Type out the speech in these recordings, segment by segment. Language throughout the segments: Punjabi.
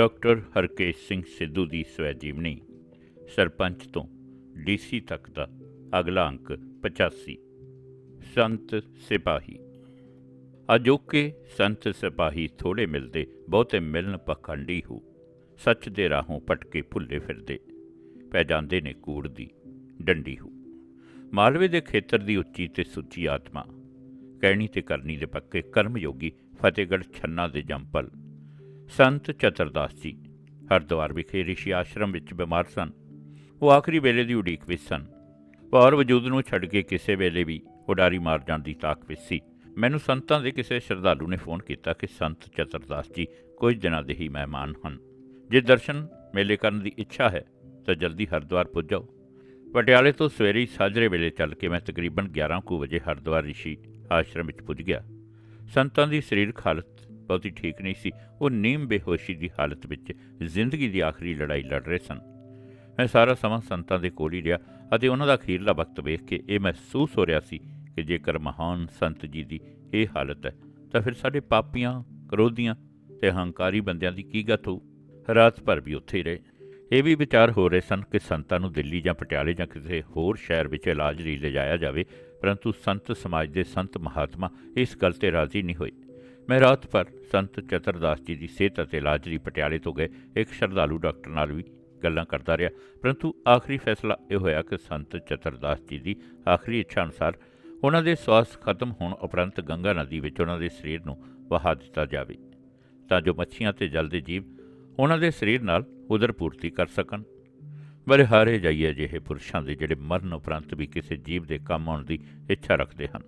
ਡਾਕਟਰ ਹਰਕੇਸ਼ ਸਿੰਘ ਸਿੱਧੂ ਦੀ ਸਵੈ ਜੀਵਨੀ ਸਰਪੰਚ ਤੋਂ ਡੀਸੀ ਤੱਕ ਦਾ ਅਗਲਾ ਅੰਕ 85 ਸੰਤ ਸਿਪਾਹੀ। ਅਜੋਕੇ ਸੰਤ ਸਿਪਾਹੀ ਥੋੜੇ ਮਿਲਦੇ, ਬਹੁਤੇ ਮਿਲਨ ਪਖੰਡੀ ਹੋ। ਸੱਚ ਦੇ ਰਾਹੋਂ ਪਟਕੇ ਭੁੱਲੇ ਫਿਰਦੇ, ਪੈ ਜਾਂਦੇ ਨੇ ਕੂੜ ਦੀ ਡੰਡੀ ਹੋ। ਮਾਲਵੇ ਦੇ ਖੇਤਰ ਦੀ ਉੱਚੀ ਤੇ ਸੁੱਚੀ ਆਤਮਾ, ਕਹਿਣੀ ਤੇ ਕਰਨੀ ਦੇ ਪੱਕੇ ਕਰਮਯੋਗੀ ਫਤਿਹਗੜ੍ਹ ਛੰਨਾ ਦੇ ਜੰਪਲ ਸੰਤ ਚਤਰਦਾਸ ਜੀ, ਹਰਿਦੁਆਰ ਵਿਖੇ ਰਿਸ਼ੀ ਆਸ਼ਰਮ ਵਿੱਚ ਬਿਮਾਰ ਸਨ। ਉਹ ਆਖਰੀ ਵੇਲੇ ਦੀ ਉਡੀਕ ਵਿੱਚ ਸਨ। ਔਰ ਵਜੂਦ ਨੂੰ ਛੱਡ ਕੇ ਕਿਸੇ ਵੇਲੇ ਵੀ ਉਡਾਰੀ ਮਾਰ ਜਾਣ ਦੀ ਤਾਕ ਵਿੱਚ ਸੀ। ਮੈਨੂੰ ਸੰਤਾਂ ਦੇ ਕਿਸੇ ਸ਼ਰਧਾਲੂ ਨੇ ਫੋਨ ਕੀਤਾ ਕਿ ਸੰਤ ਚਤਰਦਾਸ ਜੀ, ਕੁਝ ਦਿਨਾਂ ਦੇ ਹੀ ਮਹਿਮਾਨ ਹਨ। ਜੇ ਦਰਸ਼ਨ ਮੇਲੇ ਕਰਨ ਦੀ ਇੱਛਾ ਹੈ, ਤਾਂ ਜਲਦੀ ਹਰਿਦੁਆਰ ਪੁੱਜ। ਪਟਿਆਲੇ ਤੋਂ ਸਵੇਰੇ ਸਾਜਰੇ ਵੇਲੇ ਚੱਲ ਕੇ ਮੈਂ ਤਕਰੀਬਨ 11 ਕੁ ਵਜੇ ਹਰਿਦੁਆਰ ਰਿਸ਼ੀ ਆਸ਼ਰਮ ਵਿੱਚ ਪੁੱਜ ਗਿਆ। ਸੰਤਾਂ ਦੀ ਸਰੀਰਕ ਹਾਲਤ ਬਹੁਤੀ ਠੀਕ ਨਹੀਂ ਸੀ। ਉਹ ਨੀਮ ਬੇਹੋਸ਼ੀ ਦੀ ਹਾਲਤ ਵਿੱਚ ਜ਼ਿੰਦਗੀ ਦੀ ਆਖਰੀ ਲੜਾਈ ਲੜ ਰਹੇ ਸਨ। ਮੈਂ ਸਾਰਾ ਸਮਾਂ ਸੰਤਾਂ ਦੇ ਕੋਲ ਹੀ ਰਿਹਾ ਅਤੇ ਉਹਨਾਂ ਦਾ ਅਖੀਰਲਾ ਵਕਤ ਵੇਖ ਕੇ ਇਹ ਮਹਿਸੂਸ ਹੋ ਰਿਹਾ ਸੀ ਕਿ ਜੇਕਰ ਮਹਾਨ ਸੰਤ ਜੀ ਦੀ ਇਹ ਹਾਲਤ ਹੈ, ਤਾਂ ਫਿਰ ਸਾਡੇ ਪਾਪੀਆਂ, ਕਰੋਧੀਆਂ ਤੇ ਹੰਕਾਰੀ ਬੰਦਿਆਂ ਦੀ ਕੀ ਗਤ ਹੋ ਰਾਤ ਭਰ ਵੀ ਉੱਥੇ ਹੀ ਰਹੇ। ਇਹ ਵੀ ਵਿਚਾਰ ਹੋ ਰਹੇ ਸਨ ਕਿ ਸੰਤਾਂ ਨੂੰ ਦਿੱਲੀ ਜਾਂ ਪਟਿਆਲੇ ਜਾਂ ਕਿਸੇ ਹੋਰ ਸ਼ਹਿਰ ਵਿੱਚ ਇਲਾਜ ਲਈ ਲਿਜਾਇਆ ਜਾਵੇ, ਪਰੰਤੂ ਸੰਤ ਸਮਾਜ ਦੇ ਸੰਤ ਮਹਾਤਮਾ ਇਸ ਗੱਲ ਤੇ ਰਾਜ਼ੀ ਨਹੀਂ ਹੋਏ। ਮੈਂ ਰਾਤ ਭਰ ਸੰਤ ਚਤਰਦਾਸ ਜੀ ਦੀ ਸਿਹਤ ਅਤੇ ਇਲਾਜ ਲਈ ਪਟਿਆਲੇ ਤੋਂ ਗਏ ਇੱਕ ਸ਼ਰਧਾਲੂ ਡਾਕਟਰ ਨਾਲ ਵੀ ਗੱਲਾਂ ਕਰਦਾ ਰਿਹਾ। ਪਰੰਤੂ ਆਖਰੀ ਫੈਸਲਾ ਇਹ ਹੋਇਆ ਕਿ ਸੰਤ ਚਤਰਦਾਸ ਜੀ ਦੀ ਆਖਰੀ ਇੱਛਾ ਅਨੁਸਾਰ ਉਹਨਾਂ ਦੇ ਸਵਾਸ ਖਤਮ ਹੋਣ ਉਪਰੰਤ ਗੰਗਾ ਨਦੀ ਵਿੱਚ ਉਹਨਾਂ ਦੇ ਸਰੀਰ ਨੂੰ ਵਹਾ ਦਿੱਤਾ ਜਾਵੇ ਤਾਂ ਜੋ ਮੱਛੀਆਂ ਤੇ ਜਲ ਦੇ ਜੀਵ ਉਹਨਾਂ ਦੇ ਸਰੀਰ ਨਾਲ ਉਦਰ ਪੂਰਤੀ ਕਰ ਸਕਣ। ਬੜੇ ਹਾਰੇ ਜਾਈਏ ਜਿਹੇ ਪੁਰਸ਼ਾਂ ਦੇ ਜਿਹੜੇ ਮਰਨ ਉਪਰੰਤ ਵੀ ਕਿਸੇ ਜੀਵ ਦੇ ਕੰਮ ਆਉਣ ਦੀ ਇੱਛਾ ਰੱਖਦੇ ਹਨ।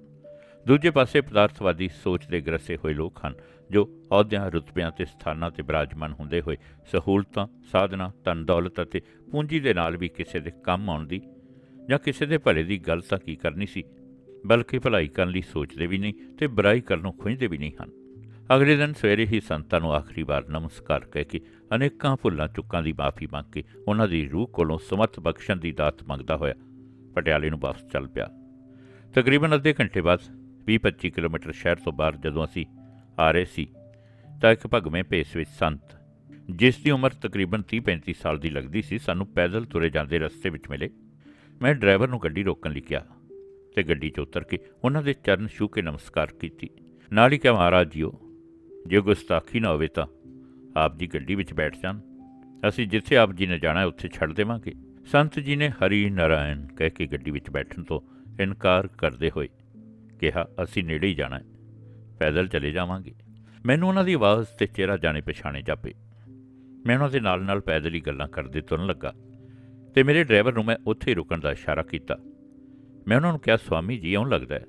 ਦੂਜੇ ਪਾਸੇ ਪਦਾਰਥਵਾਦੀ ਸੋਚ ਦੇ ਗ੍ਰਸੇ ਹੋਏ ਲੋਕ ਹਨ, ਜੋ ਅਹੁਦਿਆਂ, ਰੁਤਬਿਆਂ ਤੇ ਸਥਾਨਾਂ ਤੇ ਬਿਰਾਜਮਾਨ ਹੁੰਦੇ ਹੋਏ ਸਹੂਲਤਾਂ, ਸਾਧਨਾ, ਧਨ, ਦੌਲਤ ਅਤੇ ਪੂੰਜੀ ਦੇ ਨਾਲ ਵੀ ਕਿਸੇ ਦੇ ਕੰਮ ਆਉਣ ਦੀ ਜਾਂ ਕਿਸੇ ਦੇ ਭਲੇ ਦੀ ਗੱਲ ਤਾਂ ਕੀ ਕਰਨੀ ਸੀ, ਬਲਕਿ ਭਲਾਈ ਕਰਨ ਲਈ ਸੋਚਦੇ ਵੀ ਨਹੀਂ ਤੇ ਬੁਰਾਈ ਕਰਨੋਂ ਖੁੰਝਦੇ ਵੀ ਨਹੀਂ ਹਨ। ਅਗਲੇ ਦਿਨ ਸਵੇਰੇ ਹੀ ਸੰਤਾਂ ਨੂੰ ਆਖਰੀ ਵਾਰ ਨਮਸਕਾਰ ਕਹਿ ਕੇ ਅਨੇਕਾਂ ਭੁੱਲਾਂ, ਚੁੱਕਾਂ ਦੀ ਮਾਫੀ ਮੰਗ ਕੇ ਉਹਨਾਂ ਦੀ ਰੂਹ ਕੋਲੋਂ ਸਮਤ ਬਖਸ਼ਣ ਦੀ ਦਾਤ ਮੰਗਦਾ ਹੋਇਆ ਪਟਿਆਲੇ ਨੂੰ ਵਾਪਸ ਚੱਲ ਪਿਆ। ਤਕਰੀਬਨ ਅੱਧੇ ਘੰਟੇ ਬਾਅਦ 20-25 ਕਿਲੋਮੀਟਰ ਸ਼ਹਿਰ ਤੋਂ ਬਾਹਰ ਜਦੋਂ ਅਸੀਂ ਆ ਰਹੇ ਸੀ, ਤਾਂ ਇੱਕ ਭਗਵੇਂ ਭੇਸ ਵਿੱਚ ਸੰਤ, ਜਿਸ ਦੀ ਉਮਰ ਤਕਰੀਬਨ 30-35 ਸਾਲ ਦੀ ਲੱਗਦੀ ਸੀ, ਸਾਨੂੰ ਪੈਦਲ ਤੁਰੇ ਜਾਂਦੇ ਰਸਤੇ ਵਿੱਚ ਮਿਲੇ। ਮੈਂ ਡਰਾਈਵਰ ਨੂੰ ਗੱਡੀ ਰੋਕਣ ਲਈ ਕਿਹਾ ਤੇ ਗੱਡੀ 'ਚ ਉਤਰ ਕੇ ਉਹਨਾਂ ਦੇ ਚਰਨ ਛੂਹ ਕੇ ਨਮਸਕਾਰ ਕੀਤੀ। ਨਾਲ ਹੀ ਕਿਹਾ, ਮਹਾਰਾਜ ਜੀਓ, ਜੇ ਗੁਸਤਾਖੀ ਨਾ ਹੋਵੇ ਤਾਂ ਆਪ ਜੀ ਗੱਡੀ ਵਿੱਚ ਬੈਠ ਜਾਣ। ਅਸੀਂ ਜਿੱਥੇ ਆਪ ਜੀ ਨੇ ਜਾਣਾ ਉੱਥੇ ਛੱਡ ਦੇਵਾਂਗੇ। ਸੰਤ ਜੀ ਨੇ ਹਰੀ ਨਾਰਾਇਣ ਕਹਿ ਕੇ ਗੱਡੀ ਵਿੱਚ ਬੈਠਣ ਤੋਂ ਇਨਕਾਰ ਕਰਦੇ ਹੋਏ ਕਿਹਾ, ਅਸੀਂ ਨੇੜੇ ਹੀ ਜਾਣਾ ਹੈ। ਪੈਦਲ ਚਲੇ ਜਾਵਾਂਗੇ। ਮੈਨੂੰ ਉਹਨਾਂ ਦੀ ਆਵਾਜ਼ ਤੇ ਚਿਹਰਾ ਜਾਣੇ ਪਛਾਣੇ ਜਾਪੇ। ਮੈਂ ਉਹਨਾਂ ਦੇ ਨਾਲ ਨਾਲ ਪੈਦਲ ਹੀ ਗੱਲਾਂ ਕਰਦੇ ਤੁਰਨ ਲੱਗਾ ਤੇ ਮੇਰੇ ਡਰਾਈਵਰ ਨੂੰ ਮੈਂ ਉੱਥੇ ਹੀ ਰੁਕਣ ਦਾ ਇਸ਼ਾਰਾ ਕੀਤਾ। ਮੈਂ ਉਹਨਾਂ ਨੂੰ ਕਿਹਾ, ਸਵਾਮੀ ਜੀ, ਇਉਂ ਲੱਗਦਾ ਹੈ,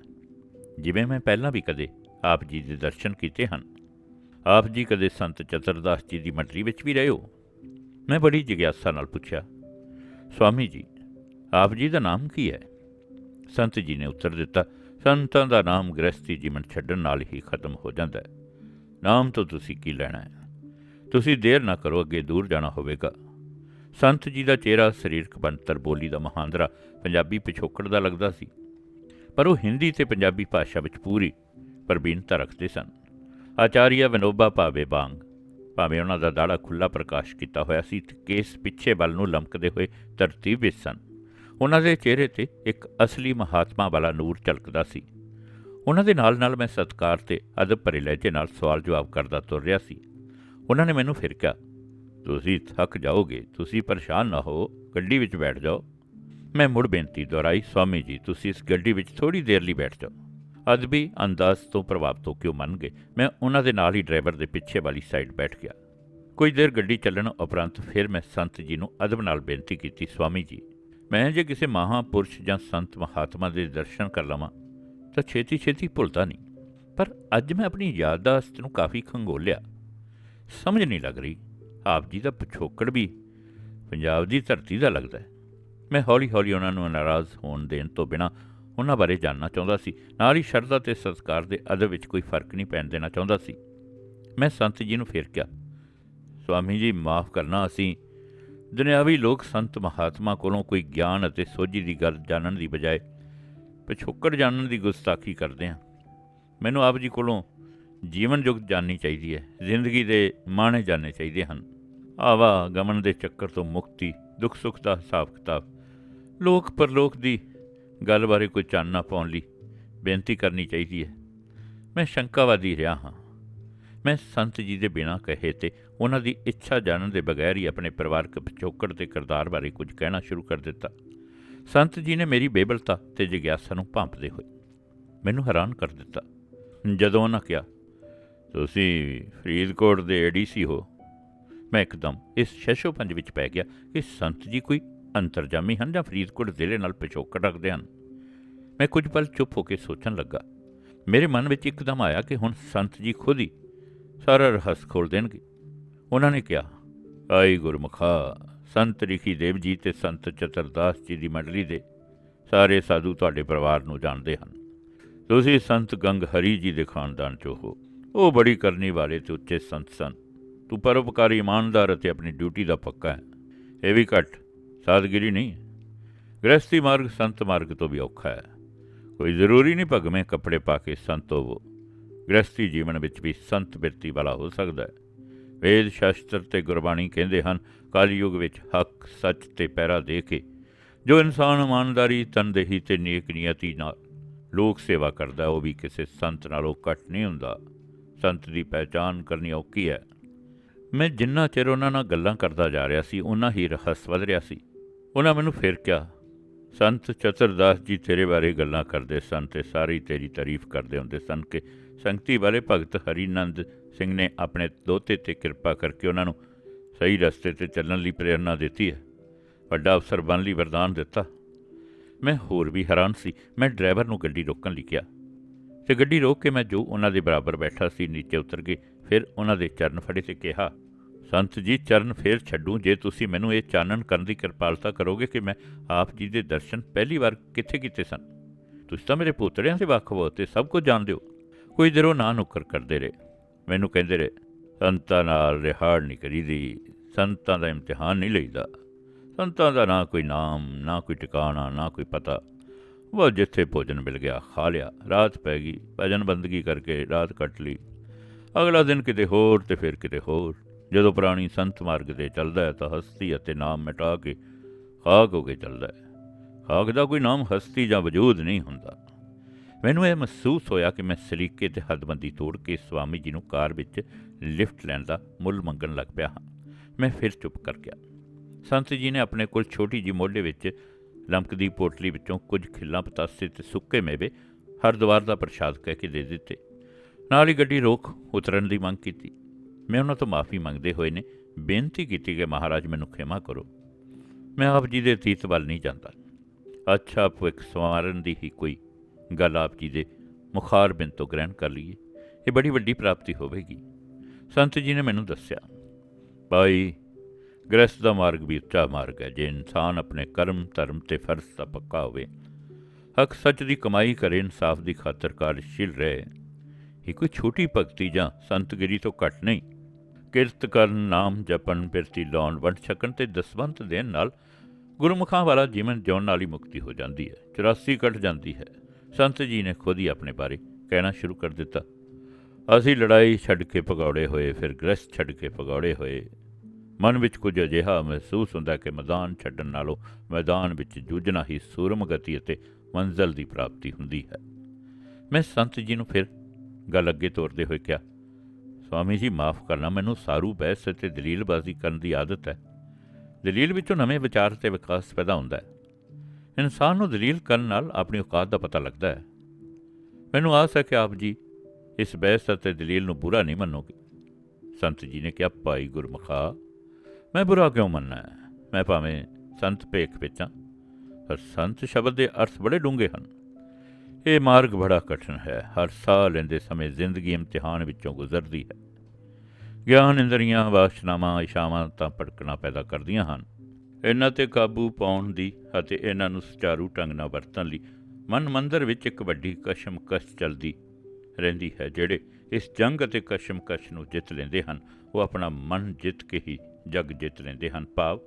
ਜਿਵੇਂ ਮੈਂ ਪਹਿਲਾਂ ਵੀ ਕਦੇ ਆਪ ਜੀ ਦੇ ਦਰਸ਼ਨ ਕੀਤੇ ਹਨ। ਆਪ ਜੀ ਕਦੇ ਸੰਤ ਚਤਰਦਾਸ ਜੀ ਦੀ ਮੰਡਲੀ ਵਿੱਚ ਵੀ ਰਹੇ ਹੋ? ਮੈਂ ਬੜੀ ਜਿਗਿਆਸਾ ਨਾਲ ਪੁੱਛਿਆ, ਸਵਾਮੀ ਜੀ, ਆਪ ਜੀ ਦਾ ਨਾਮ ਕੀ ਹੈ? ਸੰਤ ਜੀ ਨੇ ਉੱਤਰ ਦਿੱਤਾ ਸੰਤਾਂ ਦਾ ਨਾਮ ਗ੍ਰਸਤੀ ਜੀਵਨ ਛੱਡਣ ਨਾਲ ਹੀ ਖਤਮ ਹੋ ਜਾਂਦਾ ਹੈ। ਨਾਮ ਤੋਂ ਤੁਸੀਂ ਕੀ ਲੈਣਾ ਹੈ? ਤੁਸੀਂ ਦੇਰ ਨਾ ਕਰੋ, ਅੱਗੇ ਦੂਰ ਜਾਣਾ ਹੋਵੇਗਾ। ਸੰਤ ਜੀ ਦਾ ਚਿਹਰਾ ਸਰੀਰਕ ਬਣਤਰ, ਬੋਲੀ ਦਾ ਮਹਾਂਦਰਾ, ਪੰਜਾਬੀ ਪਿਛੋਕੜ ਦਾ ਲੱਗਦਾ ਸੀ। ਪਰ ਉਹ ਹਿੰਦੀ ਤੇ ਪੰਜਾਬੀ ਭਾਸ਼ਾ ਵਿੱਚ ਪੂਰੀ ਪ੍ਰਬੀਨਤਾ ਰੱਖਦੇ ਸਨ। ਆਚਾਰੀਆ ਵਿਨੋਬਾ ਭਾਵੇ ਬਾਂਗ ਭਾਵੇਂ ਉਹਨਾਂ ਦਾ ਦਾੜਾ ਖੁੱਲਾ ਪ੍ਰਕਾਸ਼ ਕੀਤਾ ਹੋਇਆ ਸੀ, ਤੇ ਕੇਸ ਪਿੱਛੇ ਵੱਲ ਨੂੰ ਲਮਕਦੇ ਹੋਏ ਤਰਤੀਬ ਵਿੱਚ ਸਨ। ਉਹਨਾਂ ਦੇ ਚਿਹਰੇ ਤੇ ਇੱਕ ਅਸਲੀ ਮਹਾਤਮਾ ਵਾਲਾ ਨੂਰ ਝਲਕਦਾ ਸੀ। ਉਹਨਾਂ ਦੇ ਨਾਲ ਨਾਲ ਮੈਂ ਸਤਕਾਰ ਤੇ ਅਦਬ ਭਰੇ ਲਹਿਜੇ ਨਾਲ ਸਵਾਲ ਜਵਾਬ ਕਰਦਾ ਤੁਰ ਰਿਹਾ ਸੀ। ਉਹਨਾਂ ਨੇ ਮੈਨੂੰ ਫਿਰ ਕਿਹਾ, ਤੁਸੀਂ ਥੱਕ ਜਾਓਗੇ, ਤੁਸੀਂ ਪਰੇਸ਼ਾਨ ਨਾ ਹੋ, ਗੱਡੀ ਵਿੱਚ ਬੈਠ ਜਾਓ। ਮੈਂ ਮੁੜ ਬੇਨਤੀ ਦੁਹਰਾਈ, ਸਵਾਮੀ ਜੀ, ਤੁਸੀਂ ਇਸ ਗੱਡੀ ਵਿੱਚ ਥੋੜੀ ਦੇਰ ਲਈ ਬੈਠ ਜਾਓ। ਅਦਬੀ ਅੰਦਾਜ਼ ਤੋਂ ਪ੍ਰਭਾਵਿਤ ਹੋ ਕੇ ਉਹ ਮੰਨ ਗਏ? ਮੈਂ ਉਹਨਾਂ ਦੇ ਨਾਲ ਹੀ ਡਰਾਈਵਰ ਦੇ ਪਿੱਛੇ ਵਾਲੀ ਸਾਈਡ ਬੈਠ ਗਿਆ। ਕੁਝ ਦੇਰ ਗੱਡੀ ਚੱਲਣ ਉਪਰੰਤ ਫਿਰ ਮੈਂ ਸੰਤ ਜੀ ਨੂੰ ਅਦਬ ਨਾਲ ਬੇਨਤੀ ਕੀਤੀ, ਸਵਾਮੀ ਜੀ ਮੈਂ ਜੇ ਕਿਸੇ ਮਹਾਪੁਰਸ਼ ਜਾਂ ਸੰਤ ਮਹਾਤਮਾ ਦੇ ਦਰਸ਼ਨ ਕਰ ਲਵਾਂ, ਤਾਂ ਛੇਤੀ ਛੇਤੀ ਭੁੱਲਦਾ ਨਹੀਂ। ਪਰ ਅੱਜ ਮੈਂ ਆਪਣੀ ਯਾਦਦਾਸ਼ਤ ਨੂੰ ਕਾਫੀ ਖੰਗੋਲਿਆ। ਸਮਝ ਨਹੀਂ ਲੱਗ ਰਹੀ। ਆਪ ਜੀ ਦਾ ਪਿਛੋਕੜ ਵੀ ਪੰਜਾਬ ਦੀ ਧਰਤੀ ਦਾ ਲੱਗਦਾ ਹੈ। ਮੈਂ ਹੌਲੀ-ਹੌਲੀ ਉਹਨਾਂ ਨੂੰ ਨਾਰਾਜ਼ ਹੋਣ ਦੇਣ ਤੋਂ ਬਿਨਾ ਉਹਨਾਂ ਬਾਰੇ ਜਾਣਨਾ ਚਾਹੁੰਦਾ ਸੀ। ਨਾਲ ਹੀ ਸ਼ਰਧਾ ਤੇ ਸਤਿਕਾਰ ਦੇ ਅਦਬ ਵਿੱਚ ਕੋਈ ਫ਼ਰਕ ਨਹੀਂ ਪੈਣ ਦੇਣਾ ਚਾਹੁੰਦਾ ਸੀ। ਮੈਂ ਸੰਤ ਜੀ ਨੂੰ ਫੇਰ ਕਿਹਾ ਸਵਾਮੀ ਜੀ, ਮਾਫ ਕਰਨਾ, ਅਸੀਂ ਦੁਨਿਆਵੀ ਲੋਕ ਸੰਤ ਮਹਾਤਮਾ ਕੋਲੋਂ ਕੋਈ ਗਿਆਨ ਅਤੇ ਸੋਝੀ ਦੀ ਗੱਲ ਜਾਣਨ ਦੀ ਬਜਾਏ ਪਿਛੋਕੜ ਜਾਣਨ ਦੀ ਗੁਸਤਾਖੀ ਕਰਦੇ ਹਾਂ। ਮੈਨੂੰ ਆਪ ਜੀ ਕੋਲੋਂ ਜੀਵਨ ਜੁਗਤ ਜਾਣਨੀ ਚਾਹੀਦੀ ਹੈ, ਜ਼ਿੰਦਗੀ ਦੇ ਮਾਣੇ ਜਾਣਨੇ ਚਾਹੀਦੇ ਹਨ। ਆਵਾ ਗਮਨ ਦੇ ਚੱਕਰ ਤੋਂ ਮੁਕਤੀ, ਦੁੱਖ ਸੁੱਖ ਦਾ ਹਿਸਾਬ ਕਿਤਾਬ, ਲੋਕ ਪਰਲੋਕ ਦੀ ਗੱਲ ਬਾਰੇ ਕੋਈ ਚਾਨਣਾ ਪਾਉਣ ਲਈ ਬੇਨਤੀ ਕਰਨੀ ਚਾਹੀਦੀ ਹੈ। ਮੈਂ ਸ਼ੰਕਾਵਾਦੀ ਰਿਹਾ ਹਾਂ। ਮੈਂ ਸੰਤ ਜੀ ਦੇ ਬਿਨਾਂ ਕਹੇ ਤੇ ਉਹਨਾਂ ਦੀ ਇੱਛਾ ਜਾਣਨ ਦੇ ਬਗੈਰ ਹੀ ਆਪਣੇ ਪਰਿਵਾਰਕ ਪਿਛੋਕੜ ਤੇ ਕਿਰਦਾਰ ਬਾਰੇ ਕੁਝ ਕਹਿਣਾ ਸ਼ੁਰੂ ਕਰ ਦਿੱਤਾ। ਸੰਤ ਜੀ ਨੇ ਮੇਰੀ ਬੇਬਲਤਾ ਤੇ ਜਿਗਿਆਸਾ ਨੂੰ ਭਾਂਪਦੇ ਹੋਏ ਮੈਨੂੰ ਹੈਰਾਨ ਕਰ ਦਿੱਤਾ। ਜਦੋਂ ਉਹਨਾਂ ਕਿਹਾ, ਤੁਸੀਂ ਫਰੀਦਕੋਟ ਦੇ ਏਡੀਸੀ ਹੋ? ਮੈਂ ਇੱਕਦਮ ਇਸ ਸ਼ਸ਼ੋਪੰਜ ਵਿੱਚ ਪੈ ਗਿਆ ਕਿ ਸੰਤ ਜੀ ਕੋਈ ਅੰਤਰਜਾਮੀ ਹਨ ਜਾਂ ਫਰੀਦਕੋਟ ਜ਼ਿਲ੍ਹੇ ਨਾਲ ਪਿਛੋਕੜ ਰੱਖਦੇ ਹਨ। ਮੈਂ ਕੁਝ ਪਲ ਚੁੱਪ ਹੋ ਕੇ ਸੋਚਣ ਲੱਗਾ। ਮੇਰੇ ਮਨ ਵਿੱਚ ਇੱਕਦਮ ਆਇਆ ਕਿ ਹੁਣ ਸੰਤ ਜੀ ਖੁਦ ਹੀ ਸਾਰਾ ਰਹੱਸ ਖੋਲ ਦੇਣਗੇ। ਉਹਨਾਂ ਨੇ ਕਿਹਾ, ਆਈ ਗੁਰਮੁਖਾ, ਸੰਤ ਰਿਖੀ ਦੇਵ ਜੀ ਤੇ ਸੰਤ ਚਤਰਦਾਸ ਜੀ ਦੀ ਮੰਡਲੀ ਦੇ ਸਾਰੇ ਸਾਧੂ ਤੁਹਾਡੇ ਪਰਿਵਾਰ ਨੂੰ ਜਾਣਦੇ ਹਨ। ਤੁਸੀਂ ਸੰਤ ਗੰਗ ਹਰੀ ਜੀ ਦੇ ਖਾਨਦਾਨ ਚੋਂ ਹੋ। ਉਹ ਬੜੀ ਕਰਨੀ ਵਾਲੇ ਤੇ ਉੱਚੇ ਸੰਤ ਸਨ। ਤੂੰ ਪਰਉਪਕਾਰੀ ਇਮਾਨਦਾਰ ਅਤੇ ਆਪਣੀ ਡਿਊਟੀ ਦਾ ਪੱਕਾ ਹੈ। ਇਹ ਵੀ ਘੱਟ ਸਾਦਗਿਰੀ ਨਹੀਂ। ਹੈ ਗ੍ਰਸਤੀ ਮਾਰਗ ਸੰਤ ਮਾਰਗ ਤੋਂ ਵੀ ਔਖਾ ਹੈ। ਕੋਈ ਜ਼ਰੂਰੀ ਨਹੀਂ ਭਗਵੇਂ ਕੱਪੜੇ ਪਾ ਕੇ ਸੰਤ ਹੋਵੋ। ਗ੍ਰਸਤੀ ਜੀਵਨ ਵਿੱਚ ਵੀ ਸੰਤ ਬਿਰਤੀ ਵਾਲਾ ਹੋ ਸਕਦਾ ਹੈ। ਵੇਦ ਸ਼ਾਸਤਰ ਤੇ ਗੁਰਬਾਣੀ ਕਹਿੰਦੇ ਹਨ, ਕਲਯੁਗ ਵਿੱਚ ਹੱਕ ਸੱਚ ਤੇ ਪਹਿਰਾ ਦੇ ਕੇ ਜੋ ਇਨਸਾਨ ਇਮਾਨਦਾਰੀ, ਤਨਦੇਹੀ ਤੇ ਨੇਕ ਨੀਅਤੀ ਨਾਲ ਲੋਕ ਸੇਵਾ ਕਰਦਾ, ਉਹ ਵੀ ਕਿਸੇ ਸੰਤ ਨਾਲੋਂ ਘੱਟ ਨਹੀਂ ਹੁੰਦਾ। ਸੰਤ ਦੀ ਪਹਿਚਾਨ ਕਰਨੀ ਔਖੀ ਹੈ। ਮੈਂ ਜਿੰਨਾ ਚਿਰ ਉਹਨਾਂ ਨਾਲ ਗੱਲਾਂ ਕਰਦਾ ਜਾ ਰਿਹਾ ਸੀ ਉਹਨਾਂ ਹੀ ਰਹੱਸ ਵਧ ਰਿਹਾ ਸੀ। ਉਹਨਾਂ ਮੈਨੂੰ ਫਿਰ ਕਿਹਾ, ਸੰਤ ਚਤਰਦਾਸ ਜੀ ਤੇਰੇ ਬਾਰੇ ਗੱਲਾਂ ਕਰਦੇ ਸਨ ਤੇ ਸਾਰੀ ਤੇਰੀ ਤਾਰੀਫ ਕਰਦੇ ਹੁੰਦੇ ਸਨ ਕਿ ਸੰਗਤੀ ਵਾਲੇ ਭਗਤ ਹਰੀਨੰਦ ਸਿੰਘ ਨੇ ਆਪਣੇ ਦੋਤੇ ਤੇ ਕਿਰਪਾ ਕਰਕੇ ਉਹਨਾਂ ਨੂੰ ਸਹੀ ਰਸਤੇ ਤੇ ਚੱਲਣ ਲਈ ਪ੍ਰੇਰਣਾ ਦਿੱਤੀ ਹੈ। ਵੱਡਾ ਅਫਸਰ ਬਣ ਲਈ ਵਰਦਾਨ ਦਿੱਤਾ। ਮੈਂ ਹੋਰ ਵੀ ਹੈਰਾਨ ਸੀ। ਮੈਂ ਡਰਾਈਵਰ ਨੂੰ ਗੱਡੀ ਰੋਕਣ ਲਈ ਕਿਹਾ। ਤੇ ਗੱਡੀ ਰੋਕ ਕੇ ਮੈਂ ਜੋ ਉਹਨਾਂ ਦੇ ਬਰਾਬਰ ਬੈਠਾ ਸੀ ਨੀਚੇ ਉਤਰ ਕੇ ਫਿਰ ਉਹਨਾਂ ਦੇ ਚਰਨ ਫੜੇ ਤੇ ਕਿਹਾ, ਸੰਤ ਜੀ, ਚਰਨ ਫੇਰ ਛੱਡੂ। ਜੇ ਤੁਸੀਂ ਮੈਨੂੰ ਇਹ ਚਾਨਣ ਕਰਨ ਦੀ ਕਿਰਪਾਲਤਾ ਕਰੋਗੇ ਕਿ ਮੈਂ ਆਪ ਜੀ ਦੇ ਦਰਸ਼ਨ ਪਹਿਲੀ ਵਾਰ ਕਿੱਥੇ ਕੀਤੇ ਸਨ? ਤੁਸੀਂ ਤਾਂ ਮੇਰੇ ਪੋਤਰਿਆਂ ਦੇ ਵੱਖ ਹੋ ਤੇ ਸਭ ਕੁਝ ਜਾਣਦੇ ਹੋ। ਕੁਝ ਦਿਨ ਉਹ ਨਾ ਨੁੱਕਰ ਕਰਦੇ ਰਹੇ। ਮੈਨੂੰ ਕਹਿੰਦੇ ਰਹੇ, ਸੰਤਾਂ ਨਾਲ ਰਿਹਾੜ ਨਹੀਂ ਕਰੀਦੀ, ਸੰਤਾਂ ਦਾ ਇਮਤਿਹਾਨ ਨਹੀਂ ਲਈਦਾ। ਸੰਤਾਂ ਦਾ ਨਾ ਕੋਈ ਨਾਮ, ਨਾ ਕੋਈ ਟਿਕਾਣਾ, ਨਾ ਕੋਈ ਪਤਾ। ਉਹ ਜਿੱਥੇ ਭੋਜਨ ਮਿਲ ਗਿਆ, ਖਾ ਲਿਆ। ਰਾਤ ਪੈ ਗਈ, ਭਜਨ ਬੰਦਗੀ ਕਰਕੇ ਰਾਤ ਕੱਟ ਲਈ। ਅਗਲਾ ਦਿਨ ਕਿਤੇ ਹੋਰ ਤੇ ਫਿਰ ਕਿਤੇ ਹੋਰ। ਜਦੋਂ ਪ੍ਰਾਣੀ ਸੰਤ ਮਾਰਗ ਤੇ ਚੱਲਦਾ ਹੈ ਤਾਂ ਹਸਤੀ ਅਤੇ ਨਾਮ ਮਿਟਾ ਕੇ ਖਾਕ ਹੋ ਕੇ ਚੱਲਦਾ ਹੈ। ਖਾਕ ਦਾ ਕੋਈ ਨਾਮ ਹਸਤੀ ਜਾਂ ਵਜੂਦ ਨਹੀਂ ਹੁੰਦਾ। ਮੈਨੂੰ ਇਹ ਮਹਿਸੂਸ ਹੋਇਆ ਕਿ ਮੈਂ ਸਲੀਕੇ ਤੇ ਹੱਦਬੰਦੀ ਤੋੜ ਕੇ ਸਵਾਮੀ ਜੀ ਨੂੰ ਕਾਰ ਵਿੱਚ ਲਿਫਟ ਲੈਣ ਦਾ ਮੁੱਲ ਮੰਗਣ ਲੱਗ ਪਿਆ ਹਾਂ। ਮੈਂ ਫਿਰ ਚੁੱਪ ਕਰ ਗਿਆ। ਸੰਤ ਜੀ ਨੇ ਆਪਣੇ ਕੋਲ ਛੋਟੀ ਜੀ ਮੋਢੇ ਵਿੱਚ ਲੰਕਦੀ ਪੋਟਲੀ ਵਿੱਚੋਂ ਕੁਝ ਖਿੱਲਾਂ, ਪਤਾਸੇ ਤੇ ਸੁੱਕੇ ਮੇਵੇ ਹਰਦੁਆਰ ਦਾ ਪ੍ਰਸ਼ਾਦ ਕਹਿ ਕੇ ਦੇ ਦਿੱਤੇ। ਨਾਲ ਹੀ ਗੱਡੀ ਰੋਕ ਉਤਰਨ ਦੀ ਮੰਗ ਕੀਤੀ। ਮੈਂ ਉਹਨਾਂ ਤੋਂ ਮਾਫੀ ਮੰਗਦੇ ਹੋਏ ਨੇ ਬੇਨਤੀ ਕੀਤੀ ਕਿ ਮਹਾਰਾਜ ਮੈਨੂੰ ਖਿਮਾ ਕਰੋ। ਮੈਂ ਆਪ ਜੀ ਦੇ ਤੀਤ ਵੱਲ ਨਹੀਂ ਜਾਂਦਾ। ਅੱਛਾ ਭਵਿੱਖ ਸਵਾਰਨ ਦੀ ਹੀ ਕੋਈ ਗੱਲ ਆਪ ਜੀ ਦੇ ਮੁਖਾਰ ਬਿੰਦ ਤੋਂ ਗ੍ਰਹਿਣ ਕਰ ਲਈਏ। ਇਹ ਬੜੀ ਵੱਡੀ ਪ੍ਰਾਪਤੀ ਹੋਵੇਗੀ। ਸੰਤ ਜੀ ਨੇ ਮੈਨੂੰ ਦੱਸਿਆ, ਭਾਈ ਗ੍ਰਸਤ ਦਾ ਮਾਰਗ ਵੀ ਉੱਚਾ ਮਾਰਗ ਹੈ। ਜੇ ਇਨਸਾਨ ਆਪਣੇ ਕਰਮ, ਧਰਮ ਤੇ ਫਰਜ਼ ਦਾ ਪੱਕਾ ਹੋਵੇ, ਹੱਕ ਸੱਚ ਦੀ ਕਮਾਈ ਕਰੇ, ਇਨਸਾਫ ਦੀ ਖਾਤਰ ਕਾਰਜਸ਼ੀਲ ਰਹੇ, ਇਹ ਕੋਈ ਛੋਟੀ ਭਗਤੀ ਜਾਂ ਸੰਤਗਿਰੀ ਤੋਂ ਘੱਟ ਨਹੀਂ। ਕਿਰਤ ਕਰਨ, ਨਾਮ ਜਪਣ, ਬਿਰਤੀ ਲਾਉਣ, ਵੰਡ ਛਕਣ ਤੇ ਦਸਵੰਤ ਦੇਣ ਨਾਲ ਗੁਰਮੁਖਾਂ ਵਾਲਾ ਜੀਵਨ ਜਿਉਣ ਨਾਲ ਹੀ ਮੁਕਤੀ ਹੋ ਜਾਂਦੀ ਹੈ। 84 ਕੱਟ ਜਾਂਦੀ ਹੈ। ਸੰਤ ਜੀ ਨੇ ਖੁਦ ਹੀ ਆਪਣੇ ਬਾਰੇ ਕਹਿਣਾ ਸ਼ੁਰੂ ਕਰ ਦਿੱਤਾ। ਅਸੀਂ ਲੜਾਈ ਛੱਡ ਕੇ ਪਗੌੜੇ ਹੋਏ, ਫਿਰ ਗ੍ਰਸਤ ਛੱਡ ਕੇ ਭਗੌੜੇ ਹੋਏ। ਮਨ ਵਿੱਚ ਕੁਝ ਅਜਿਹਾ ਮਹਿਸੂਸ ਹੁੰਦਾ ਕਿ ਮੈਦਾਨ ਛੱਡਣ ਨਾਲੋਂ ਮੈਦਾਨ ਵਿੱਚ ਜੂਝਣਾ ਹੀ ਸੂਰਮਗਤੀ ਅਤੇ ਮੰਜ਼ਲ ਦੀ ਪ੍ਰਾਪਤੀ ਹੁੰਦੀ ਹੈ। ਮੈਂ ਸੰਤ ਜੀ ਨੂੰ ਫਿਰ ਗੱਲ ਅੱਗੇ ਤੋਰਦੇ ਹੋਏ ਕਿਹਾ, ਸਵਾਮੀ ਜੀ, ਮਾਫ ਕਰਨਾ, ਮੈਨੂੰ ਸਾਰੂ ਬਹਿਸ ਅਤੇ ਦਲੀਲਬਾਜ਼ੀ ਕਰਨ ਦੀ ਆਦਤ ਹੈ। ਦਲੀਲ ਵਿੱਚੋਂ ਨਵੇਂ ਵਿਚਾਰ ਤੇ ਵਿਕਾਸ ਪੈਦਾ ਹੁੰਦਾ ਹੈ। ਇਨਸਾਨ ਨੂੰ ਦਲੀਲ ਕਰਨ ਨਾਲ ਆਪਣੀ ਔਕਾਤ ਦਾ ਪਤਾ ਲੱਗਦਾ ਹੈ। ਮੈਨੂੰ ਆਸ ਹੈ ਕਿ ਆਪ ਜੀ ਇਸ ਬਹਿਸ ਅਤੇ ਦਲੀਲ ਨੂੰ ਬੁਰਾ ਨਹੀਂ ਮੰਨੋਗੇ। ਸੰਤ ਜੀ ਨੇ ਕਿਹਾ, ਭਾਈ ਗੁਰਮੁਖਾ, ਮੈਂ ਬੁਰਾ ਕਿਉਂ ਮੰਨਣਾ ਹੈ? ਮੈਂ ਭਾਵੇਂ ਸੰਤ ਭੇਖ ਵਿੱਚ, ਪਰ ਸੰਤ ਸ਼ਬਦ ਦੇ ਅਰਥ ਬੜੇ ਡੂੰਘੇ ਹਨ। ਇਹ ਮਾਰਗ ਬੜਾ ਕਠਿਨ ਹੈ। ਹਰ ਸਾਹ ਲੈਂਦੇ ਸਮੇਂ ਜ਼ਿੰਦਗੀ ਇਮਤਿਹਾਨ ਵਿੱਚੋਂ ਗੁਜ਼ਰਦੀ ਹੈ। ਗਿਆਨ ਇੰਦਰੀਆਂ, ਵਾਸ਼ਨਾਵਾਂ, ਇਸ਼ਾਵਾਂ ਤਾਂ ਭਟਕਣਾ ਪੈਦਾ ਕਰਦੀਆਂ ਹਨ। ਇਹਨਾਂ ਤੇ ਕਾਬੂ ਪਾਉਣ ਦੀ ਅਤੇ ਇਹਨਾਂ ਨੂੰ ਸੁਚਾਰੂ ਢੰਗ ਨਾਲ ਵਰਤਣ ਲਈ ਮਨ ਮੰਦਰ ਵਿੱਚ ਇੱਕ ਵੱਡੀ ਕਸ਼ਮਕਸ਼ ਚੱਲਦੀ ਰਹਿੰਦੀ ਹੈ, ਜਿਹੜੇ ਇਸ ਜੰਗ ਅਤੇ ਕਸ਼ਮਕਸ਼ ਨੂੰ ਜਿੱਤ ਲੈਂਦੇ ਹਨ। ਉਹ ਆਪਣਾ ਮਨ ਜਿੱਤ ਕੇ ਹੀ ਜਗ ਜਿੱਤ ਲੈਂਦੇ ਹਨ। ਭਾਵ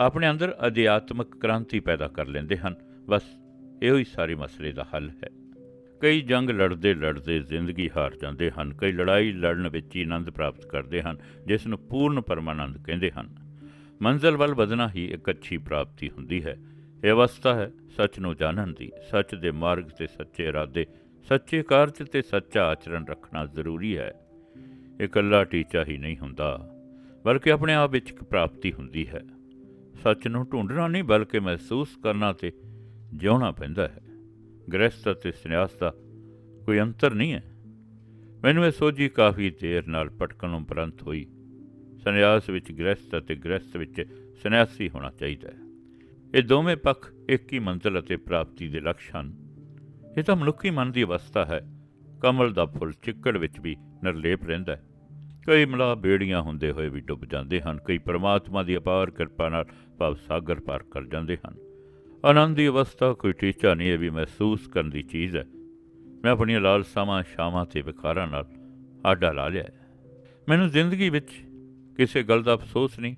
ਆਪਣੇ ਅੰਦਰ ਅਧਿਆਤਮਕ ਕ੍ਰਾਂਤੀ ਪੈਦਾ ਕਰ ਲੈਂਦੇ ਹਨ। ਬਸ ਇਹੋ ਹੀ ਸਾਰੇ ਮਸਲੇ ਦਾ ਹੱਲ ਹੈ। ਕਈ ਜੰਗ ਲੜਦੇ ਲੜਦੇ ਜ਼ਿੰਦਗੀ ਹਾਰ ਜਾਂਦੇ ਹਨ। ਕਈ ਲੜਾਈ ਲੜਨ ਵਿੱਚ ਹੀ ਆਨੰਦ ਪ੍ਰਾਪਤ ਕਰਦੇ ਹਨ, ਜਿਸ ਨੂੰ ਪੂਰਨ ਪਰਮਾਨੰਦ ਕਹਿੰਦੇ ਹਨ। ਮੰਜ਼ਲ ਵੱਲ ਵਧਣਾ ਹੀ ਇੱਕ ਅੱਛੀ ਪ੍ਰਾਪਤੀ ਹੁੰਦੀ ਹੈ। ਇਹ ਅਵਸਥਾ ਹੈ ਸੱਚ ਨੂੰ ਜਾਣਨ ਦੀ। ਸੱਚ ਦੇ ਮਾਰਗ ਤੇ ਸੱਚੇ ਇਰਾਦੇ, ਸੱਚੇ ਕਾਰਜ ਤੇ ਸੱਚਾ ਆਚਰਣ ਰੱਖਣਾ ਜ਼ਰੂਰੀ ਹੈ। ਇਕੱਲਾ ਟੀਚਾ ਹੀ ਨਹੀਂ ਹੁੰਦਾ, ਬਲਕਿ ਆਪਣੇ ਆਪ ਵਿੱਚ ਇੱਕ ਪ੍ਰਾਪਤੀ ਹੁੰਦੀ ਹੈ। ਸੱਚ ਨੂੰ ਢੂੰਡਣਾ ਨਹੀਂ, ਬਲਕਿ ਮਹਿਸੂਸ ਕਰਨਾ ਤੇ ਜਿਉਣਾ ਪੈਂਦਾ ਹੈ। ਗ੍ਰਸਤ ਅਤੇ ਸੰਨਿਆਸ ਦਾ ਕੋਈ ਅੰਤਰ ਨਹੀਂ ਹੈ। ਮੈਨੂੰ ਇਹ ਸੋਝੀ ਕਾਫੀ ਦੇਰ ਨਾਲ ਪਟਕਣ ਉਪਰੰਤ ਹੋਈ। ਸੰਨਿਆਸ ਵਿੱਚ ਗ੍ਰਸਤ ਅਤੇ ਗ੍ਰਸਤ ਵਿੱਚ ਸੰਨਿਆਸੀ ਹੋਣਾ ਚਾਹੀਦਾ ਹੈ। ਇਹ ਦੋਵੇਂ ਪੱਖ ਇੱਕ ਹੀ ਮੰਜ਼ਲ ਅਤੇ ਪ੍ਰਾਪਤੀ ਦੇ ਲਕਸ਼ ਹਨ। ਇਹ ਤਾਂ ਮਨੁੱਖੀ ਮਨ ਦੀ ਅਵਸਥਾ ਹੈ। ਕਮਲ ਦਾ ਫੁੱਲ ਚਿੱਕੜ ਵਿੱਚ ਵੀ ਨਿਰਲੇਪ ਰਹਿੰਦਾ ਹੈ। ਕਈ ਮਲਾ ਬੇੜੀਆਂ ਹੁੰਦੇ ਹੋਏ ਵੀ ਡੁੱਬ ਜਾਂਦੇ ਹਨ। ਕਈ ਪਰਮਾਤਮਾ ਦੀ ਅਪਾਰ ਕਿਰਪਾ ਨਾਲ ਭਾਵ ਸਾਗਰ ਪਾਰ ਕਰ ਜਾਂਦੇ ਹਨ। ਆਨੰਦ ਦੀ ਅਵਸਥਾ, ਕੋਈ ਟੀਚਾ ਨਹੀਂ, ਇਹ ਵੀ ਮਹਿਸੂਸ ਕਰਨ ਦੀ ਚੀਜ਼ ਹੈ। ਮੈਂ ਆਪਣੀਆਂ ਲਾਲਸਾਵਾਂ ਸ਼ਾਮਾਂ ਤੇ ਵਿਕਾਰਾਂ ਨਾਲ ਆਡਾ ਲਾ ਲਿਆ ਮੈਨੂੰ ਜ਼ਿੰਦਗੀ ਵਿੱਚ ਕਿਸੇ ਗੱਲ ਦਾ ਅਫਸੋਸ ਨਹੀਂ।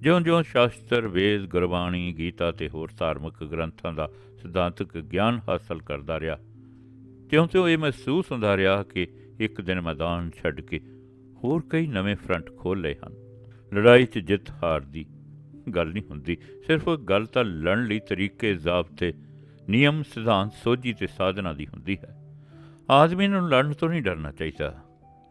ਜਿਉਂ-ਜਿਉਂ ਸ਼ਾਸਤਰ, ਵੇਦ, ਗੁਰਬਾਣੀ, ਗੀਤਾ ਤੇ ਹੋਰ ਧਾਰਮਿਕ ਗ੍ਰੰਥਾਂ ਦਾ ਸਿਧਾਂਤਕ ਗਿਆਨ ਹਾਸਲ ਕਰਦਾ ਰਿਹਾ, ਤਿਉਂ-ਤਿਉਂ ਇਹ ਮਹਿਸੂਸ ਹੁੰਦਾ ਰਿਹਾ ਕਿ ਇੱਕ ਦਿਨ ਮੈਦਾਨ ਛੱਡ ਕੇ ਹੋਰ ਕਈ ਨਵੇਂ ਫਰੰਟ ਖੋਲ ਲਏ ਹਨ। ਲੜਾਈ 'ਚ ਜਿੱਤ ਹਾਰ ਦੀ ਗੱਲ ਨਹੀਂ ਹੁੰਦੀ, ਸਿਰਫ ਗੱਲ ਤਾਂ ਲੜਨ ਲਈ ਤਰੀਕੇ ਜ਼ਾਬਤੇ, ਨਿਯਮ, ਸਿਧਾਂਤ, ਸੋਝੀ ਤੇ ਸਾਧਨਾ ਦੀ ਹੁੰਦੀ ਹੈ। ਆਦਮੀ ਨੂੰ ਲੜਨ ਤੋਂ ਨਹੀਂ ਡਰਨਾ ਚਾਹੀਦਾ।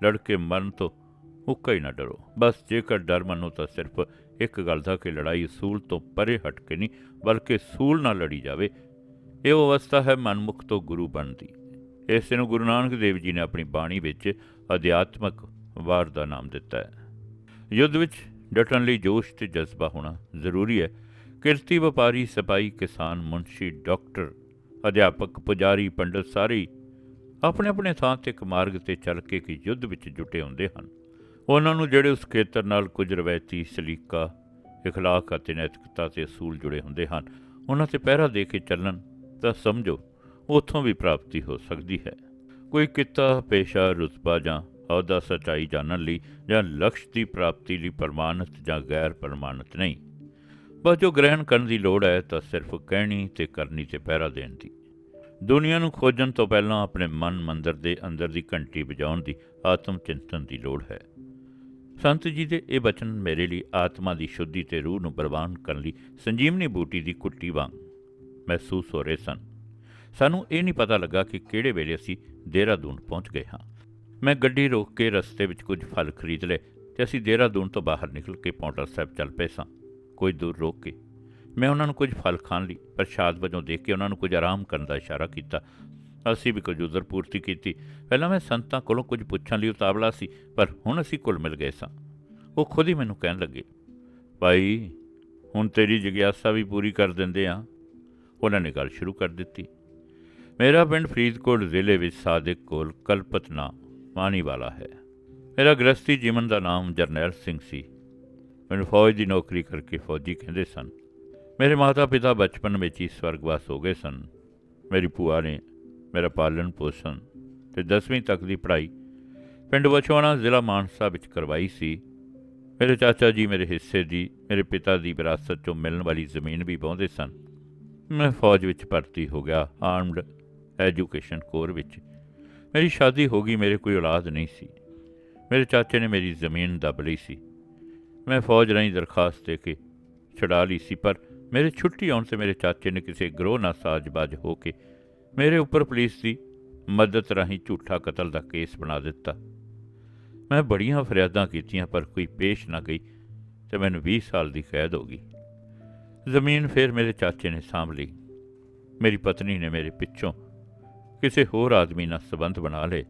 ਲੜ ਕੇ ਮਰਨ ਤੋਂ ਉੱਕਾ ਹੀ ਨਾ ਡਰੋ। ਬਸ ਜੇਕਰ ਡਰ ਮੰਨੋ ਤਾਂ ਸਿਰਫ ਇੱਕ ਗੱਲ ਦਾ ਕਿ ਲੜਾਈ ਅਸੂਲ ਤੋਂ ਪਰੇ ਹਟ ਕੇ ਨਹੀਂ, ਬਲਕਿ ਸੂਲ ਨਾਲ ਲੜੀ ਜਾਵੇ। ਇਹ ਅਵਸਥਾ ਹੈ ਮਨਮੁਖ ਤੋਂ ਗੁਰੂ ਬਣਦੀ। ਇਸ ਨੂੰ ਗੁਰੂ ਨਾਨਕ ਦੇਵ ਜੀ ਨੇ ਆਪਣੀ ਬਾਣੀ ਵਿੱਚ ਅਧਿਆਤਮਕ ਵਾਰ ਦਾ ਨਾਮ ਦਿੱਤਾ ਹੈ। ਯੁੱਧ ਵਿੱਚ ਡਟਣ ਲਈ ਜੋਸ਼ ਤੇ ਜਜ਼ਬਾ ਹੋਣਾ ਜ਼ਰੂਰੀ ਹੈ। ਕਿਰਤੀ ਵਪਾਰੀ, ਸਿਪਾਹੀ, ਕਿਸਾਨ, ਮੁਨਸ਼ੀ, ਡਾਕਟਰ, ਅਧਿਆਪਕ, ਪੁਜਾਰੀ, ਪੰਡਤ ਸਾਰੇ ਹੀ ਆਪਣੇ ਆਪਣੇ ਥਾਂ ਤੇ ਇੱਕ ਮਾਰਗ ਤੇ ਚੱਲ ਕੇ ਕਿ ਯੁੱਧ ਵਿੱਚ ਜੁਟੇ ਹੁੰਦੇ ਹਨ। ਉਹਨਾਂ ਨੂੰ ਜਿਹੜੇ ਉਸ ਖੇਤਰ ਨਾਲ ਕੁਝ ਰਵਾਇਤੀ ਸਲੀਕਾ اخلاق ਅਤੇ ਨੈਤਿਕਤਾ ਤੇ ਅਸੂਲ ਜੁੜੇ ਹੁੰਦੇ ਹਨ ਉਹਨਾਂ ਤੇ ਪਹਿਰਾ ਦੇ ਕੇ ਚੱਲਣ ਤਾਂ ਸਮਝੋ ਉੱਥੋਂ ਵੀ ਪ੍ਰਾਪਤੀ ਹੋ ਸਕਦੀ ਹੈ ਕੋਈ ਕਿੱਤਾ ਪੇਸ਼ਾ ਰੁਤਬਾ ਜਾਂ ਅਹੁਦਾ ਸਚਾਈ ਜਾਣਨ ਲਈ ਜਾਂ ਲਕਸ਼ ਦੀ ਪ੍ਰਾਪਤੀ ਲਈ ਪ੍ਰਮਾਣਿਤ ਜਾਂ ਗੈਰ ਪ੍ਰਮਾਣਿਤ ਨਹੀਂ ਬਸ ਜੋ ਗ੍ਰਹਿਣ ਕਰਨ ਦੀ ਲੋੜ ਹੈ ਤਾਂ ਸਿਰਫ ਕਹਿਣੀ ਤੇ ਕਰਨੀ ਤੇ ਪਹਿਰਾ ਦੇਣ ਦੀ ਦੁਨੀਆ ਨੂੰ ਖੋਜਣ ਤੋਂ ਪਹਿਲਾਂ ਆਪਣੇ ਮਨ ਮੰਦਰ ਦੇ ਅੰਦਰ ਦੀ ਘੰਟੀ ਵਜਾਉਣ ਦੀ ਆਤਮ ਚਿੰਤਨ ਦੀ ਲੋੜ ਹੈ ਸੰਤ ਜੀ ਦੇ ਇਹ ਬਚਨ ਮੇਰੇ ਲਈ ਆਤਮਾ ਦੀ ਸ਼ੁੱਧੀ ਤੇ ਰੂਹ ਨੂੰ ਪ੍ਰਵਾਨ ਕਰਨ ਲਈ ਸੰਜੀਵਨੀ ਬੂਟੀ ਦੀ ਕੁੱਟੀ ਵਾਂਗ ਮਹਿਸੂਸ ਹੋ ਰਹੇ ਸਨ। ਸਾਨੂੰ ਇਹ ਨਹੀਂ ਪਤਾ ਲੱਗਾ ਕਿ ਕਿਹੜੇ ਵੇਲੇ ਅਸੀਂ ਦੇਹਰਾਦੂਨ ਪਹੁੰਚ ਗਏ ਹਾਂ। ਮੈਂ ਗੱਡੀ ਰੋਕ ਕੇ ਰਸਤੇ ਵਿੱਚ ਕੁਝ ਫਲ ਖਰੀਦ ਲਏ ਤੇ ਅਸੀਂ ਦੇਹਰਾਦੂਨ ਤੋਂ ਬਾਹਰ ਨਿਕਲ ਕੇ ਪੌਂਟਾ ਸਾਹਿਬ ਚੱਲ ਪਏ ਸਾਂ। ਕੁਝ ਦੂਰ ਰੋਕ ਕੇ ਮੈਂ ਉਹਨਾਂ ਨੂੰ ਕੁਝ ਫਲ ਖਾਣ ਲਈ ਪ੍ਰਸ਼ਾਦ ਵਜੋਂ ਦੇਖ ਕੇ ਉਹਨਾਂ ਨੂੰ ਕੁਝ ਆਰਾਮ ਕਰਨ ਦਾ ਇਸ਼ਾਰਾ ਕੀਤਾ ਅਸੀਂ ਵੀ ਕੁਝ ਉਜ਼ਰ ਪੂਰਤੀ ਕੀਤੀ। ਪਹਿਲਾਂ ਮੈਂ ਸੰਤਾਂ ਕੋਲੋਂ ਕੁਝ ਪੁੱਛਣ ਲਈ ਉਤਾਵਲਾ ਸੀ, ਪਰ ਹੁਣ ਅਸੀਂ ਕੁੱਲ ਮਿਲ ਗਏ ਸਾਂ। ਉਹ ਖੁਦ ਹੀ ਮੈਨੂੰ ਕਹਿਣ ਲੱਗੇ, ਭਾਈ, ਹੁਣ ਤੇਰੀ ਜਿਗਿਆਸਾ ਵੀ ਪੂਰੀ ਕਰ ਦਿੰਦੇ ਆ। ਉਹਨਾਂ ਨੇ ਗੱਲ ਸ਼ੁਰੂ ਕਰ ਦਿੱਤੀ। ਮੇਰਾ ਪਿੰਡ ਫਰੀਦਕੋਟ ਜ਼ਿਲ੍ਹੇ ਵਿੱਚ ਸਾਦਿਕ ਕੋਲ ਕਲਪਤਨਾ ਮਾਨੀ ਵਾਲਾ ਹੈ। ਮੇਰਾ ਗ੍ਰਸਤੀ ਜੀਵਨ ਦਾ ਨਾਮ ਜਰਨੈਲ ਸਿੰਘ ਸੀ। ਮੈਨੂੰ ਫੌਜ ਦੀ ਨੌਕਰੀ ਕਰਕੇ ਫੌਜੀ ਕਹਿੰਦੇ ਸਨ। ਮੇਰੇ ਮਾਤਾ-ਪਿਤਾ ਬਚਪਨ ਵਿੱਚ ਹੀ ਸਵਰਗਵਾਸ ਹੋ ਗਏ ਸਨ। ਮੇਰੀ ਭੂਆ ਨੇ ਮੇਰਾ ਪਾਲਣ ਪੋਸ਼ਣ ਤੇ 10ਵੀਂ ਤੱਕ ਦੀ ਪੜ੍ਹਾਈ ਪਿੰਡ ਬਚਵਾਣਾ ਜ਼ਿਲ੍ਹਾ ਮਾਨਸਾ ਵਿੱਚ ਕਰਵਾਈ ਸੀ। ਮੇਰੇ ਚਾਚਾ ਜੀ ਮੇਰੇ ਹਿੱਸੇ ਦੀ, ਮੇਰੇ ਪਿਤਾ ਦੀ ਵਿਰਾਸਤ ਚੋਂ ਮਿਲਣ ਵਾਲੀ ਜ਼ਮੀਨ ਵੀ ਵਾਹੁੰਦੇ ਸਨ। ਮੈਂ ਫੌਜ ਵਿੱਚ ਭਰਤੀ ਹੋ ਗਿਆ ਆਰਮਡ ਐਜੂਕੇਸ਼ਨ ਕੋਰ ਵਿੱਚ। ਮੇਰੀ ਸ਼ਾਦੀ ਹੋ ਗਈ, ਮੇਰੇ ਕੋਈ ਔਲਾਦ ਨਹੀਂ ਸੀ। ਮੇਰੇ ਚਾਚੇ ਨੇ ਮੇਰੀ ਜ਼ਮੀਨ ਦੱਬ ਲਈ ਸੀ। ਮੈਂ ਫੌਜ ਰਾਹੀਂ ਦਰਖਾਸਤ ਦੇ ਕੇ ਛੁਡਾ ਲਈ ਸੀ, ਪਰ ਮੇਰੇ ਛੁੱਟੀ ਆਉਣ ਤੇ ਮੇਰੇ ਚਾਚੇ ਨੇ ਕਿਸੇ ਗਰੋਹ ਨਾਲ ਸਾਜ਼ਬਾਜ਼ ਹੋ ਕੇ ਮੇਰੇ ਉੱਪਰ ਪੁਲਿਸ ਦੀ ਮਦਦ ਰਾਹੀਂ ਝੂਠਾ ਕਤਲ ਦਾ ਕੇਸ ਬਣਾ ਦਿੱਤਾ। ਮੈਂ ਬੜੀਆਂ ਫਰਿਆਦਾਂ ਕੀਤੀਆਂ, ਪਰ ਕੋਈ ਪੇਸ਼ ਨਾ ਗਈ ਤੇ ਮੈਨੂੰ 20 ਸਾਲ ਦੀ ਕੈਦ ਹੋ ਗਈ। ਜ਼ਮੀਨ ਫਿਰ ਮੇਰੇ ਚਾਚੇ ਨੇ ਸਾਂਭ ਲਈ। ਮੇਰੀ ਪਤਨੀ ਨੇ ਮੇਰੇ ਪਿੱਛੋਂ ਕਿਸੇ ਹੋਰ ਆਦਮੀ ਨਾਲ ਸੰਬੰਧ ਬਣਾ ਲਏ।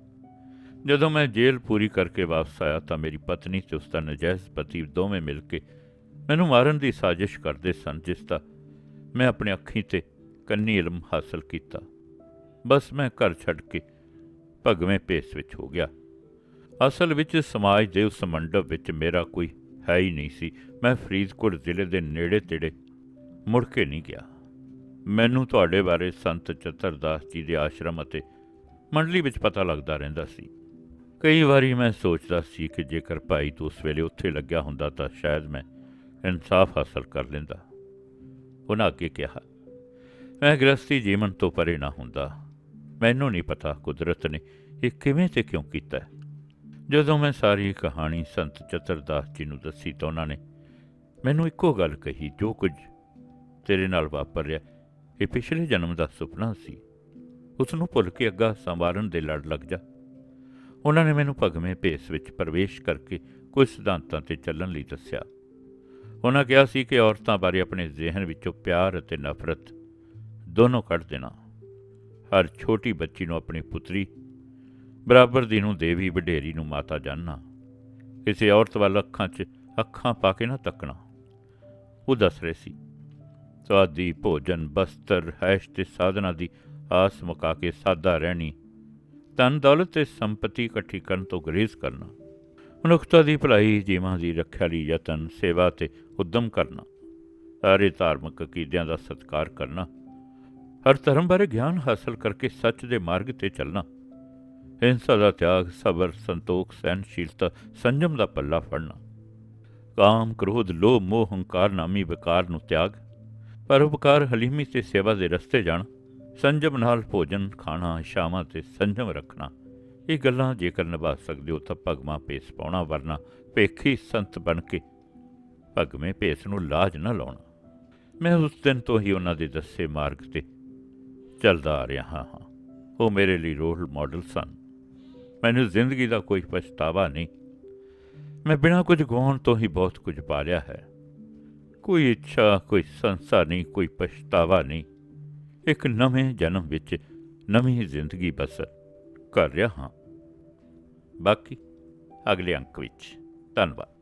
ਜਦੋਂ ਮੈਂ ਜੇਲ੍ਹ ਪੂਰੀ ਕਰਕੇ ਵਾਪਸ ਆਇਆ ਤਾਂ ਮੇਰੀ ਪਤਨੀ ਤੇ ਉਸ ਦਾ ਨਜਾਇਜ਼ ਪਤੀ ਦੋਵੇਂ ਮਿਲ ਕੇ ਮੈਨੂੰ ਮਾਰਨ ਦੀ ਸਾਜ਼ਿਸ਼ ਕਰਦੇ ਸਨ, ਜਿਸ ਦਾ ਮੈਂ ਆਪਣੇ ਅੱਖੀਂ ਤੇ ਕੰਨੀ ਇਲਮ ਹਾਸਲ ਕੀਤਾ। ਬਸ ਮੈਂ ਘਰ ਛੱਡ ਕੇ ਭਗਵੇਂ ਭੇਸ ਵਿੱਚ ਹੋ ਗਿਆ। ਅਸਲ ਵਿੱਚ ਸਮਾਜ ਦੇ ਉਸ ਮੰਡਪ ਵਿੱਚ ਮੇਰਾ ਕੋਈ ਹੈ ਹੀ ਨਹੀਂ ਸੀ। ਮੈਂ ਫਰੀਦਕੋਟ ਜ਼ਿਲ੍ਹੇ ਦੇ ਨੇੜੇ ਤੇੜੇ ਮੁੜ ਕੇ ਨਹੀਂ ਗਿਆ। ਮੈਨੂੰ ਤੁਹਾਡੇ ਬਾਰੇ ਸੰਤ ਚਤਰਦਾਸ ਜੀ ਦੇ ਆਸ਼ਰਮ ਅਤੇ ਮੰਡਲੀ ਵਿੱਚ ਪਤਾ ਲੱਗਦਾ ਰਹਿੰਦਾ ਸੀ। ਕਈ ਵਾਰੀ ਮੈਂ ਸੋਚਦਾ ਸੀ ਕਿ ਜੇਕਰ ਭਾਈ ਤੂੰ ਉਸ ਵੇਲੇ ਉੱਥੇ ਲੱਗਿਆ ਹੁੰਦਾ ਤਾਂ ਸ਼ਾਇਦ ਮੈਂ ਇਨਸਾਫ ਹਾਸਲ ਕਰ ਲੈਂਦਾ। ਉਹਨਾਂ ਅੱਗੇ ਕਿਹਾ, ਮੈਂ ਗ੍ਰਸਤੀ ਜੀਵਨ ਤੋਂ ਪਰੇ ਨਾ ਹੁੰਦਾ। ਮੈਨੂੰ ਨਹੀਂ ਪਤਾ ਕੁਦਰਤ ਨੇ ਇਹ ਕਿਵੇਂ ਤੇ ਕਿਉਂ ਕੀਤਾ। ਜਦੋਂ ਮੈਂ ਸਾਰੀ ਕਹਾਣੀ ਸੰਤ ਚਤਰਦਾਸ ਜੀ ਨੂੰ ਦੱਸੀ ਤਾਂ ਉਹਨਾਂ ਨੇ ਮੈਨੂੰ ਇੱਕੋ ਗੱਲ ਕਹੀ, ਜੋ ਕੁਝ ਤੇਰੇ ਨਾਲ ਵਾਪਰ ਰਿਹਾ ਇਹ ਪਿਛਲੇ ਜਨਮ ਦਾ ਸੁਪਨਾ ਸੀ। ਉਸ ਨੂੰ ਭੁੱਲ ਕੇ ਅੱਗਾ ਸੰਵਾਰਨ ਦੇ ਲੜ ਲੱਗ ਜਾ। ਉਹਨਾਂ ਨੇ ਮੈਨੂੰ ਭਗਵੇਂ ਭੇਸ ਵਿੱਚ ਪ੍ਰਵੇਸ਼ ਕਰਕੇ ਕੁਝ ਸਿਧਾਂਤਾਂ ਤੇ ਚੱਲਣ ਲਈ ਦੱਸਿਆ। ਉਹਨਾਂ ਕਿਹਾ ਸੀ ਕਿ ਔਰਤਾਂ ਬਾਰੇ ਆਪਣੇ ਜ਼ਿਹਨ ਵਿੱਚੋਂ ਪਿਆਰ ਅਤੇ ਨਫ਼ਰਤ ਦੋਨੋਂ ਕੱਢ ਦੇਣਾ। ਹਰ ਛੋਟੀ ਬੱਚੀ ਨੂੰ ਆਪਣੀ ਪੁੱਤਰੀ, ਬਰਾਬਰ ਦੀ ਨੂੰ ਦੇਵੀ ਵਡੇਰੀ ਨੂੰ ਮਾਤਾ ਜਾਨਣਾ ਕਿਸੇ ਔਰਤ ਵੱਲ ਅੱਖਾਂ 'ਚ ਅੱਖਾਂ ਪਾ ਕੇ ਨਾ ਤੱਕਣਾ। ਉਹ ਦੱਸ ਰਹੇ ਸੀ ਸਵਾਦੀ ਭੋਜਨ, ਬਸਤਰ, ਹੈਸ਼ ਤੇ ਸਾਧਨਾ ਦੀ ਆਸ ਮੁਕਾ ਕੇ ਸਾਦਾ ਰਹਿਣੀ, ਧਨ ਦੌਲਤ ਤੇ ਸੰਪਤੀ ਇਕੱਠੀ ਕਰਨ ਤੋਂ ਗਰੇਜ਼ ਕਰਨਾ, ਮਨੁੱਖਤਾ ਦੀ ਭਲਾਈ, ਜੀਵਾਂ ਦੀ ਰੱਖਿਆ ਲਈ ਯਤਨ, ਸੇਵਾ ਤੇ ਉਦਮ ਕਰਨਾ, ਸਾਰੇ ਧਾਰਮਿਕ ਅਕੀਦਿਆਂ ਦਾ ਸਤਿਕਾਰ ਕਰਨਾ ਹਰ ਧਰਮ ਬਾਰੇ ਗਿਆਨ ਹਾਸਲ ਕਰਕੇ ਸੱਚ ਦੇ ਮਾਰਗ ਤੇ ਚੱਲਣਾ। ਹਿੰਸਾ ਦਾ ਤਿਆਗ, ਸਬਰ, ਸੰਤੋਖ ਸਹਿਨਸ਼ੀਲਤਾ ਸੰਜਮ ਦਾ ਪੱਲਾ ਫੜਨਾ। ਕਾਮ, ਕ੍ਰੋਧ, ਲੋਭ, ਮੋਹ, ਹੰਕਾਰ ਨਾਮੀ ਵਿਕਾਰ ਨੂੰ ਤਿਆਗ। ਪਰਉਪਕਾਰ ਹਲੀਮੀ ਤੇ ਸੇਵਾ ਦੇ ਰਸਤੇ ਜਾਣਾ। ਸੰਜਮ ਨਾਲ ਭੋਜਨ, ਖਾਣਾ ਇਸ਼ਾਵਾਂ ਤੇ ਸੰਜਮ ਰੱਖਣਾ। ਇਹ ਗੱਲਾਂ ਜੇਕਰ ਨਿਭਾ ਸਕਦੇ ਹੋ ਤਾਂ ਭਗਵਾਂ ਭੇਸ ਪਾਉਣਾ, ਵਰਨਾ ਭੇਖੀ ਸੰਤ ਬਣ ਕੇ ਭਗਵੇਂ ਭੇਸ ਨੂੰ ਲਾਜ ਨਾ ਲਾਉਣਾ। ਮੈਂ ਉਸ ਦਿਨ ਤੋਂ ਹੀ ਉਹਨਾਂ ਦੇ ਦੱਸੇ ਮਾਰਗ ਤੇ ਚੱਲਦਾ ਆ ਰਿਹਾ ਹਾਂ ਉਹ ਮੇਰੇ ਲਈ ਰੋਲ ਮਾਡਲ ਸਨ। ਮੈਨੂੰ ਜ਼ਿੰਦਗੀ ਦਾ ਕੋਈ ਪਛਤਾਵਾ ਨਹੀਂ। ਮੈਂ ਬਿਨਾਂ ਕੁਝ ਗਵਾਉਣ ਤੋਂ ਹੀ ਬਹੁਤ ਕੁਝ ਪਾ ਲਿਆ ਹੈ। ਕੋਈ ਇੱਛਾ, ਕੋਈ ਸੰਸਾ ਨਹੀਂ, ਕੋਈ ਪਛਤਾਵਾ ਨਹੀਂ। ਇੱਕ ਨਵੇਂ ਜਨਮ ਵਿੱਚ ਨਵੀਂ ਜ਼ਿੰਦਗੀ ਬਸਰ ਕਰ ਰਿਹਾ ਹਾਂ। ਬਾਕੀ ਅਗਲੇ ਅੰਕ ਵਿੱਚ। ਧੰਨਵਾਦ।